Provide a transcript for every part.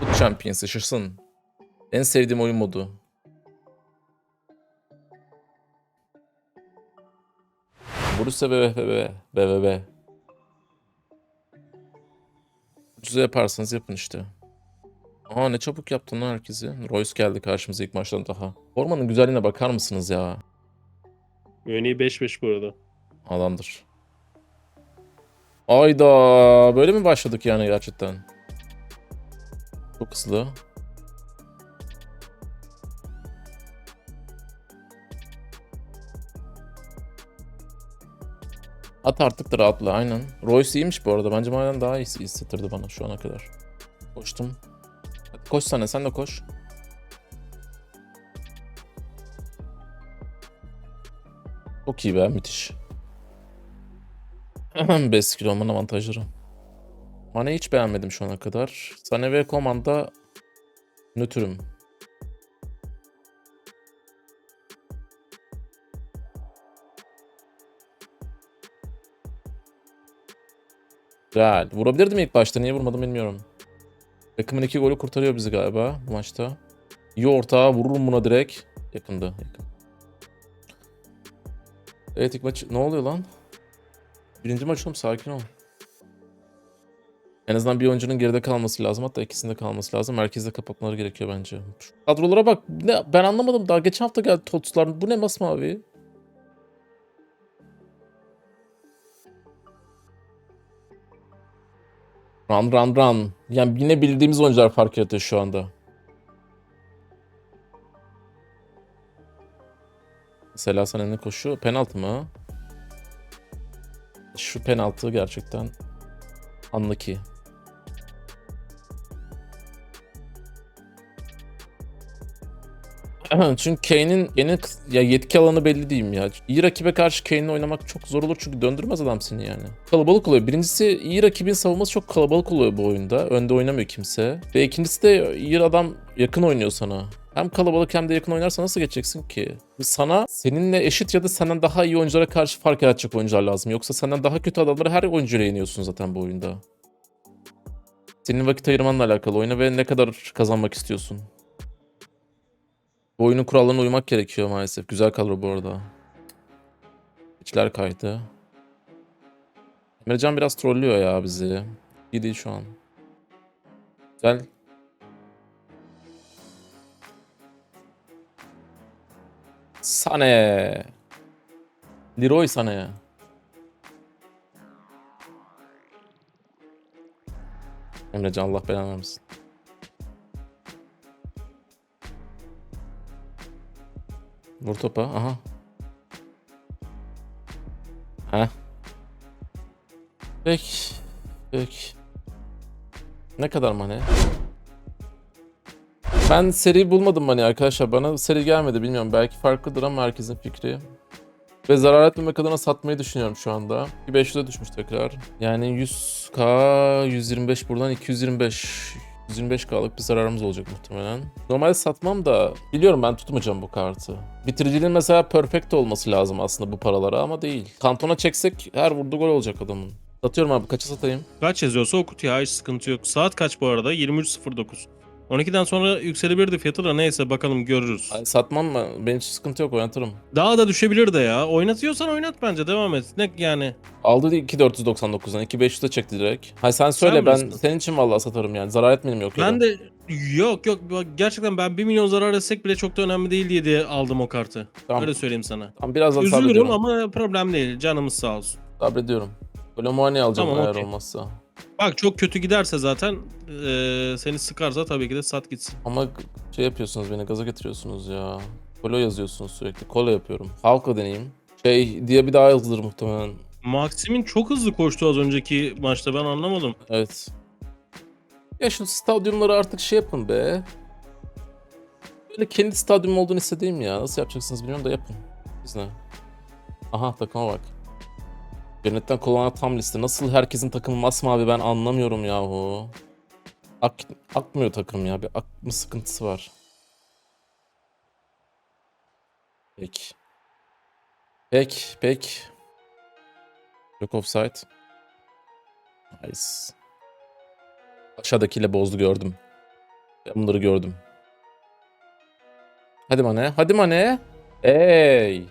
Foot Champions yaşasın. En sevdiğim oyun modu. Borussia BBB. BBB. Ucuza yaparsanız yapın işte. Aa ne çabuk yaptın lan herkesi. Royce geldi karşımıza ilk maçtan daha. Formanın güzelliğine bakar mısınız ya? Yöneyi 5-5 bu arada. Adamdır. Ayda böyle mi başladık yani gerçekten? Çok hızlı. At artık da rahatla aynen. Royce iyiymiş bu arada. Bence Mayan daha iyisi hissettirdi bana şu ana kadar. Koştum. Hadi koş sana sen de koş. Çok iyi be müthiş. Best skill olmanın avantajları. Mane hiç beğenmedim şu ana kadar. Sane ve Koman'da nötrüm. Güzel. Vurabilirdim ilk başta. Niye vurmadım bilmiyorum. Takımın iki golü kurtarıyor bizi galiba bu maçta. İyi orta. Vururum buna direkt. Yakındı. Yakın. Evet ilk maç... Ne oluyor lan? Birinci maç oğlum sakin ol. En azından bir oyuncunun geride kalması lazım. Hatta ikisinde kalması lazım. Merkezde kapatmaları gerekiyor bence. Şu kadrolara bak. Ne, ben anlamadım daha. Geçen hafta geldi Totslar. Bu ne masmavi? Run run run. Yani yine bildiğimiz oyuncular fark yaratıyor şu anda. Mesela sana ne koşu? Penaltı mı? Şu penaltı gerçekten unlucky. Çünkü Kane'in Kane'in ya yetki alanı belli diyeyim ya. İyi rakibe karşı Kane'le oynamak çok zor olur çünkü döndürmez adam seni yani. Kalabalık oluyor. Birincisi iyi rakibin savunması çok kalabalık oluyor bu oyunda. Önde oynamıyor kimse. Ve ikincisi de iyi adam yakın oynuyor sana. Hem kalabalık hem de yakın oynarsa nasıl geçeceksin ki? Sana seninle eşit ya da senden daha iyi oyunculara karşı fark yaratacak oyuncular lazım. Yoksa senden daha kötü adamları her oyuncuyla yeniyorsun zaten bu oyunda. Senin vakit ayırmanla alakalı oyuna ve ne kadar kazanmak istiyorsun. Bu oyunun kurallarına uymak gerekiyor maalesef. Güzel kadro bu arada. İçler kaydı. Emrecan biraz trollüyor ya bizi. İyi değil şu an. Güzel. Sane. Leroy Sané. Emrecan Allah belanı vermesin. Vur topa. Aha. Ha. Peki. Peki. Ne kadar mani? Ben seri bulmadım mani arkadaşlar. Bana seri gelmedi bilmiyorum. Belki farklıdır ama herkesin fikri. Ve zarar etmemek adına satmayı düşünüyorum şu anda. Bir 500'e düşmüş tekrar. Yani 100k 125 buradan 225 125k'lık bir zararımız olacak muhtemelen. Normalde satmam da biliyorum ben tutmayacağım bu kartı. Bitiriciliğin mesela perfect olması lazım aslında bu paralara ama değil. Kantona çeksek her vurdu gol olacak adamın. Satıyorum abi kaça satayım? Kaç yazıyorsa okut ya hiç sıkıntı yok. Saat kaç bu arada? 23.09. 12'den sonra yükselebilirdi fiyatı da neyse bakalım görürüz. Ay, satmam mı? Benim için sıkıntı yok oynatırım. Daha da düşebilir de ya. Oynatıyorsan oynat bence devam et. Ne yani? Aldı 2499'dan 2500'e çekti direkt. Hay sen söyle Sen ben bilirsin. senin için vallahi satarım yani. Zarar etmedim yok Ben de yok yok bak gerçekten ben 1 milyon zarar etsek bile çok da önemli değil diye de aldım o kartı. Tamam. Öyle söyleyeyim sana. Tamam birazdan Üzülürüm sabrediyorum. ama problem değil. Canımız sağ olsun. Sabrediyorum. Böyle muayene alacağım Tamam, eğer okey. olmazsa. Bak çok kötü giderse zaten eee, seni sıkarsa tabii ki de sat gitsin. Ama şey yapıyorsunuz beni gaza getiriyorsunuz ya. Kolo yazıyorsunuz sürekli. Kolo yapıyorum. Halka deneyeyim. Şey diye bir daha yazılır muhtemelen. Maxim'in çok hızlı koştu az önceki maçta ben anlamadım. Evet. Ya şu stadyumları artık şey yapın be. Böyle kendi stadyum olduğunu istediğim ya. Nasıl yapacaksınız bilmiyorum da yapın. Biz ne? Aha takıma bak. Cennetten kullanan tam liste. Nasıl herkesin takımı masmavi ben anlamıyorum yahu. Ak, akmıyor takım ya. Bir akma sıkıntısı var. Peki. Peki, peki. Yok offside. Nice. Aşağıdakiyle bozdu gördüm. Ben bunları gördüm. Hadi Mane. Hadi Mane. Ey.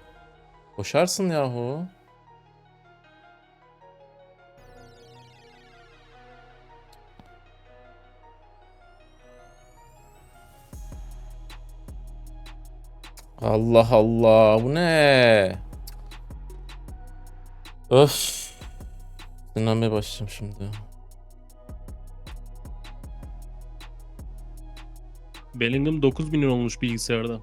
Koşarsın yahu. Allah Allah. Bu ne? Öf. Dinlenmeye başlayacağım şimdi. Bellingham 9 milyon olmuş bilgisayarda.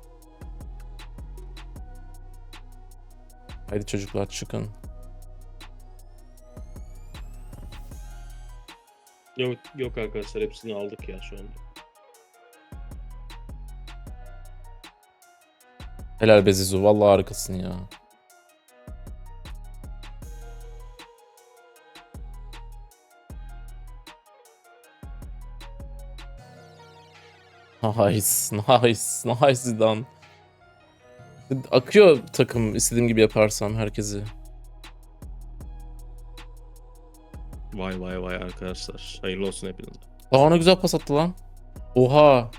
Haydi çocuklar çıkın. Yok yok arkadaşlar hepsini aldık ya şu anda. Helal be Zizu. Vallahi harikasın ya. Nice, nice, nice Zidane. Akıyor takım istediğim gibi yaparsam herkesi. Vay vay vay arkadaşlar. Hayırlı olsun hepinize. Aa ne güzel pas attı lan. Oha.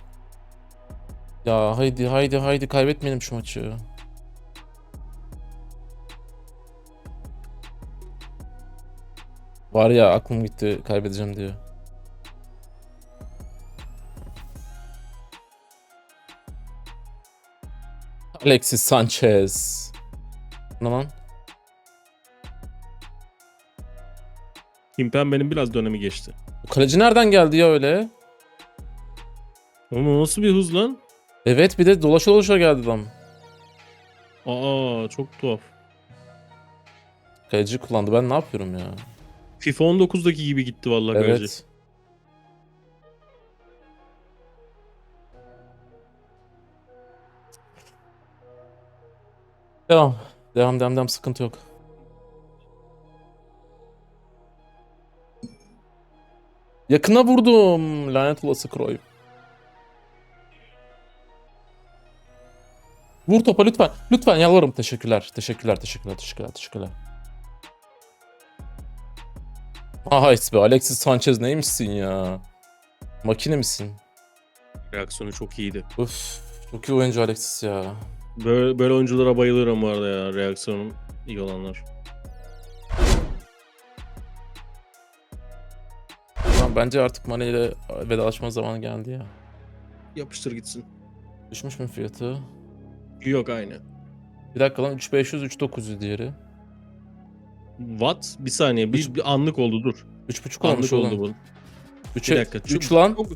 Ya haydi haydi haydi kaybetmeyelim şu maçı. Var ya aklım gitti kaybedeceğim diye. Alexis Sanchez. Ne lan? Kimpen benim biraz dönemi geçti. Bu kaleci nereden geldi ya öyle? Ama nasıl bir hız lan? Evet bir de dolaşa dolaşa geldi adam. Aa çok tuhaf. Kaleci kullandı. Ben ne yapıyorum ya? FIFA 19'daki gibi gitti vallahi. Evet. Devam. Devam devam devam sıkıntı yok. Yakına vurdum. Lanet olası Kroy. Vur topa lütfen. Lütfen yalvarırım. Teşekkürler. Teşekkürler. Teşekkürler. Teşekkürler. Teşekkürler. Aha be Alexis Sanchez neymişsin ya? Makine misin? Reaksiyonu çok iyiydi. Uf, çok iyi oyuncu Alexis ya. Böyle, böyle oyunculara bayılırım bu arada ya. Reaksiyonu iyi olanlar. Tamam, bence artık Mane ile vedalaşma zamanı geldi ya. Yapıştır gitsin. Düşmüş mü fiyatı? Yok aynı. Bir dakika lan 3500 3900 diğeri. What? Bir saniye. Bir, bir anlık oldu dur. 3.5 olmuş Anlık oldu oğlum. bu. 3 Bir dakika. 3 lan. Çok,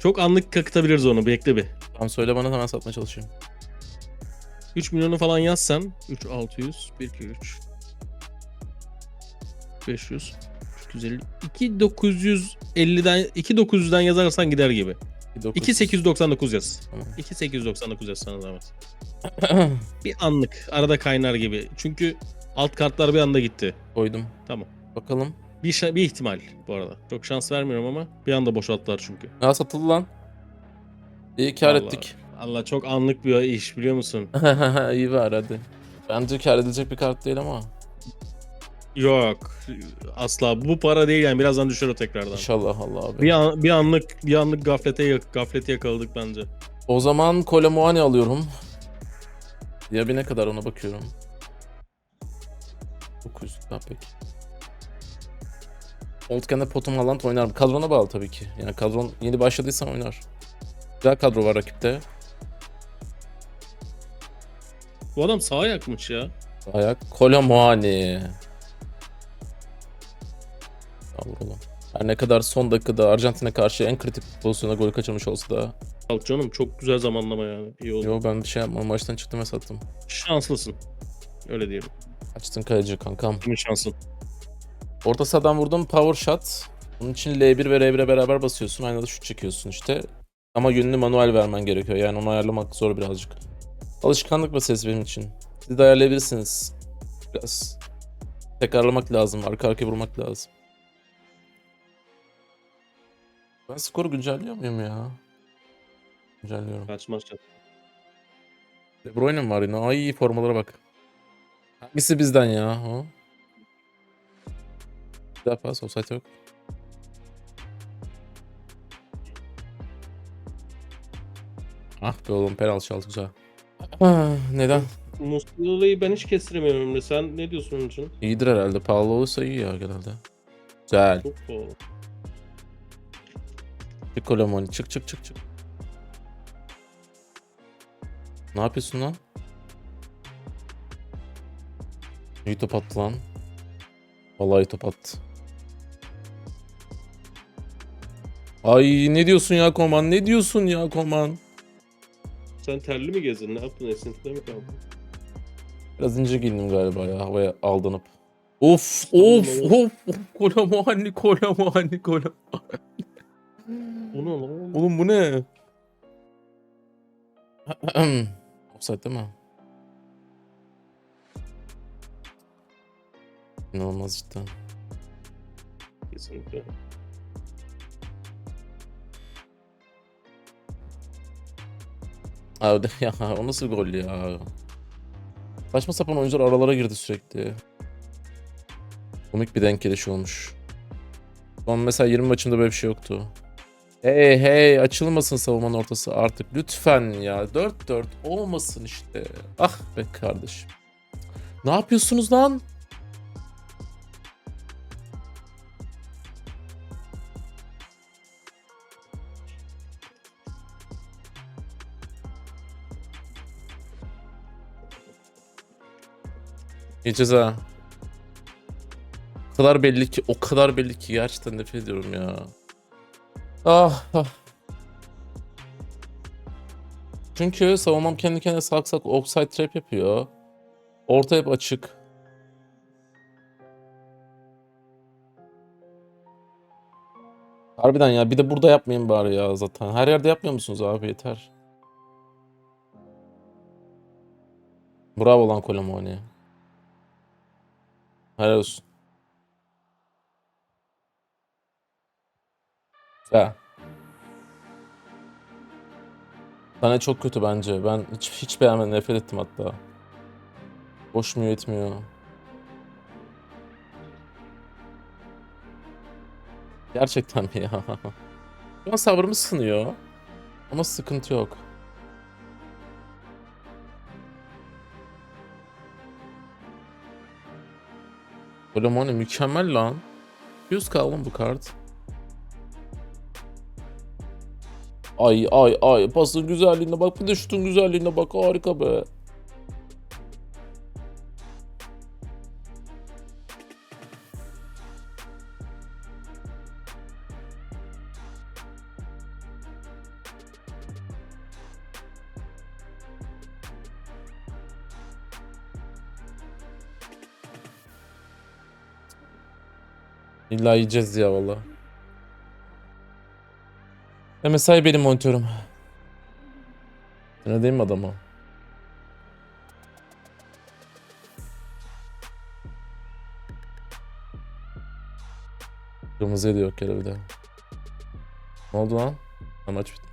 çok anlık kakıtabiliriz onu. Bekle bir. Tamam söyle bana hemen satmaya çalışayım. 3 milyonu falan yazsan 3 600 1 2 3 500 350 2 950'den 2 900'den yazarsan gider gibi. 2 899 yaz. Tamam. 2 899 yaz sana zahmet. Bir anlık arada kaynar gibi. Çünkü alt kartlar bir anda gitti. Koydum. Tamam. Bakalım. Bir, şa- bir ihtimal bu arada. Çok şans vermiyorum ama bir anda boşalttılar çünkü. Ya satıldı lan. İyi kar Vallahi. ettik. Allah çok anlık bir iş biliyor musun? İyi var hadi. Bence kar edilecek bir kart değil ama. Yok. Asla bu para değil yani birazdan düşer o tekrardan. İnşallah Allah abi. Bir, an, bir anlık bir anlık gaflete yak- gaflete yakaladık bence. O zaman Kolomuani alıyorum. Ya bir ne kadar ona bakıyorum. 900 daha peki. Oldken'de Potom Haaland oynar. Kadrona bağlı tabii ki. Yani kadron yeni başladıysan oynar. Güzel kadro var rakipte. Bu adam sağ yakmış ya. Ayak. Kolomuani. Oğlum. Her ne kadar son dakikada Arjantin'e karşı en kritik pozisyona gol kaçırmış olsa da. Al canım çok güzel zamanlama yani. İyi oldu. Yo ben bir şey yapmadım. Maçtan çıktım ve sattım. Şanslısın. Öyle diyelim. Açtın kaleci kankam. Kimin şansın? Orta sahadan vurdum power shot. Bunun için L1 ve R1'e beraber basıyorsun. Aynı anda şut çekiyorsun işte. Ama yönünü manuel vermen gerekiyor. Yani onu ayarlamak zor birazcık. Alışkanlık meselesi benim için. Siz de ayarlayabilirsiniz. Biraz tekrarlamak lazım. Arka arkaya vurmak lazım. Ben skoru güncelliyor muyum ya? Güncelliyorum. Kaç maç yaptın? De Bruyne mi var yine? Ay formalara bak. Hangisi bizden ya? O? Bir daha pas. Offside yok. Ah be oğlum penaltı çaldı güzel. Ah, neden? Muslera'yı ben hiç kestiremiyorum. Sen ne diyorsun onun için? İyidir herhalde. Pahalı olursa iyi ya genelde. Güzel. Çok pahalı. Çık Kolomoni. Çık çık çık çık. Ne yapıyorsun lan? İyi top attı lan. Vallahi top attı. Ay ne diyorsun ya Koman? Ne diyorsun ya Koman? Sen terli mi gezdin? Ne yaptın? Esintide mi kaldın? Biraz ince giyindim galiba ya havaya aldanıp. Of of of of Kolomani Kolomani Kolomani. Bu ne lan? Oğlum bu ne? Offside değil mi? İnanılmaz cidden. Kesinlikle. Abi ya o nasıl bir gol ya? Saçma sapan oyuncular aralara girdi sürekli. Komik bir denk geliş olmuş. Son mesela 20 maçımda böyle bir şey yoktu. Hey hey açılmasın savunmanın ortası artık lütfen ya 4-4 olmasın işte. Ah be kardeşim. Ne yapıyorsunuz lan? İyi ceza. O kadar belli ki, o kadar belli ki gerçekten nefret ediyorum ya. Ah, ah. Çünkü savunmam kendi kendine sak sak offside trap yapıyor. Orta hep açık. Harbiden ya bir de burada yapmayın bari ya zaten. Her yerde yapmıyor musunuz abi yeter. Bravo lan Kolomoni. Helal olsun. Güzel. Tane çok kötü bence. Ben hiç hiç beğenmedim. Nefret ettim hatta. Hoşmuyor etmiyor. Gerçekten mi ya? Şu an sabrımı sınıyor. Ama sıkıntı yok. Kolomoni mükemmel lan. 100 kaldım bu kart. Ay ay ay pasın güzelliğine bak bir de şutun güzelliğine bak harika be. İlla yiyeceğiz ya valla. MSI benim monitörüm. Ne diyeyim adama? Kırmızıya da yok yere bir de. Ne oldu lan? Ha, maç bitti.